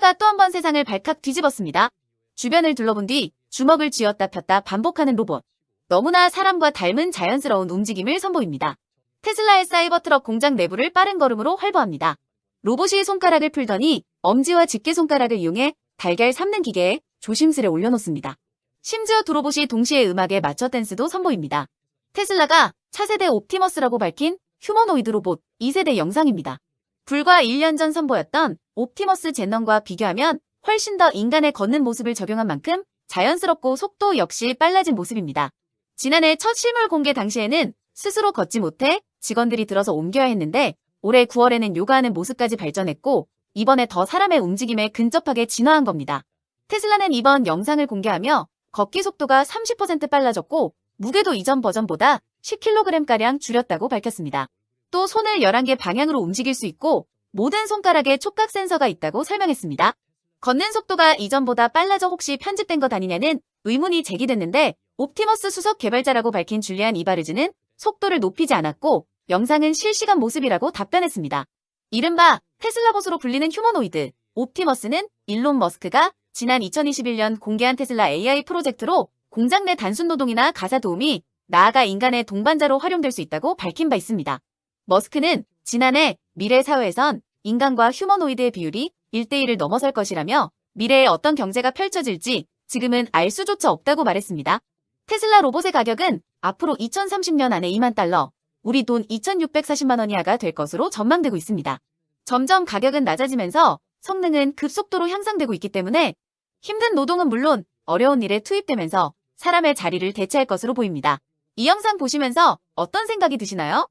테슬라가 또한 번 세상을 발칵 뒤집었습니다. 주변을 둘러본 뒤 주먹을 쥐었다 폈다 반복하는 로봇. 너무나 사람과 닮은 자연스러운 움직임을 선보입니다. 테슬라의 사이버트럭 공장 내부를 빠른 걸음으로 활보합니다. 로봇이 손가락을 풀더니 엄지와 집게손가락을 이용해 달걀 삶는 기계에 조심스레 올려놓습니다. 심지어 두 로봇이 동시에 음악에 맞춰 댄스도 선보입니다. 테슬라가 차세대 옵티머스라고 밝힌 휴머노이드 로봇 2세대 영상입니다. 불과 1년 전 선보였던 옵티머스 제넌과 비교하면 훨씬 더 인간의 걷는 모습을 적용한 만큼 자연스럽고 속도 역시 빨라진 모습입니다. 지난해 첫 실물 공개 당시에는 스스로 걷지 못해 직원들이 들어서 옮겨야 했는데 올해 9월에는 요가하는 모습까지 발전했고 이번에 더 사람의 움직임에 근접하게 진화한 겁니다. 테슬라는 이번 영상을 공개하며 걷기 속도가 30% 빨라졌고 무게도 이전 버전보다 10kg가량 줄였다고 밝혔습니다. 또 손을 11개 방향으로 움직일 수 있고 모든 손가락에 촉각 센서가 있다고 설명했습니다. 걷는 속도가 이전보다 빨라져 혹시 편집된 것 아니냐는 의문이 제기됐는데 옵티머스 수석 개발자라고 밝힌 줄리안 이바르즈는 속도를 높이지 않았고 영상은 실시간 모습이라고 답변했습니다. 이른바 테슬라봇으로 불리는 휴머노이드 옵티머스는 일론 머스크가 지난 2021년 공개한 테슬라 AI 프로젝트로 공장 내 단순 노동이나 가사 도우미, 나아가 인간의 동반자로 활용될 수 있다고 밝힌 바 있습니다. 머스크는 지난해 미래 사회에선 인간과 휴머노이드의 비율이 1대1을 넘어설 것이라며 미래에 어떤 경제가 펼쳐질지 지금은 알 수조차 없다고 말했습니다. 테슬라 로봇의 가격은 앞으로 2030년 안에 2만 달러, 우리 돈 2,640만 원 이하가 될 것으로 전망되고 있습니다. 점점 가격은 낮아지면서 성능은 급속도로 향상되고 있기 때문에 힘든 노동은 물론 어려운 일에 투입되면서 사람의 자리를 대체할 것으로 보입니다. 이 영상 보시면서 어떤 생각이 드시나요?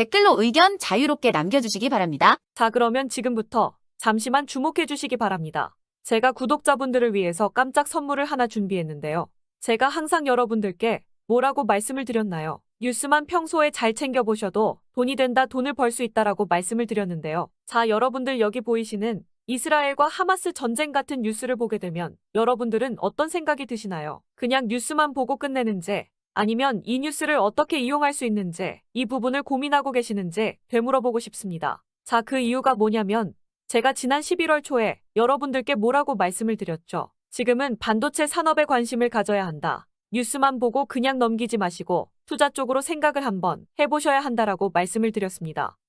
댓글로 의견 자유롭게 남겨주시기 바랍니다. 자, 그러면 지금부터 잠시만 주목해 주시기 바랍니다. 제가 구독자분들을 위해서 깜짝 선물을 하나 준비했는데요. 제가 항상 여러분들께 뭐라고 말씀을 드렸나요? 뉴스만 평소에 잘 챙겨보셔도 돈이 된다, 돈을 벌 수 있다라고 말씀을 드렸는데요. 자, 여러분들 여기 보이시는 이스라엘과 하마스 전쟁 같은 뉴스를 보게 되면 여러분들은 어떤 생각이 드시나요? 그냥 뉴스만 보고 끝내는지 아니면 이 뉴스를 어떻게 이용할 수 있는지 이 부분을 고민하고 계시는지 되물어보고 싶습니다. 자, 그 이유가 뭐냐면 제가 지난 11월 초에 여러분들께 뭐라고 말씀을 드렸죠. 지금은 반도체 산업에 관심을 가져야 한다. 뉴스만 보고 그냥 넘기지 마시고 투자 쪽으로 생각을 한번 해보셔야 한다라고 말씀을 드렸습니다.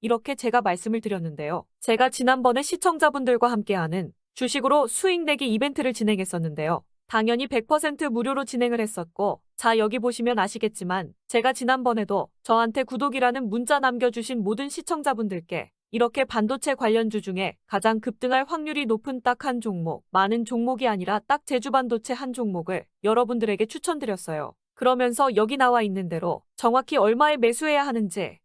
이렇게 제가 말씀을 드렸는데요. 제가 지난번에 시청자분들과 함께하는 주식으로 수익 내기 이벤트를 진행했었는데요. 당연히 100% 무료로 진행을 했었고, 자, 여기 보시면 아시겠지만, 제가 지난번에도 저한테 구독이라는 문자 남겨주신 모든 시청자분들께 이렇게 반도체 관련주 중에 가장 급등할 확률이 높은 딱 한 종목, 많은 종목이 아니라 딱 제주 반도체 한 종목을 여러분들에게 추천드렸어요. 그러면서 여기 나와 있는 대로 정확히 얼마에 매수해야 하는지,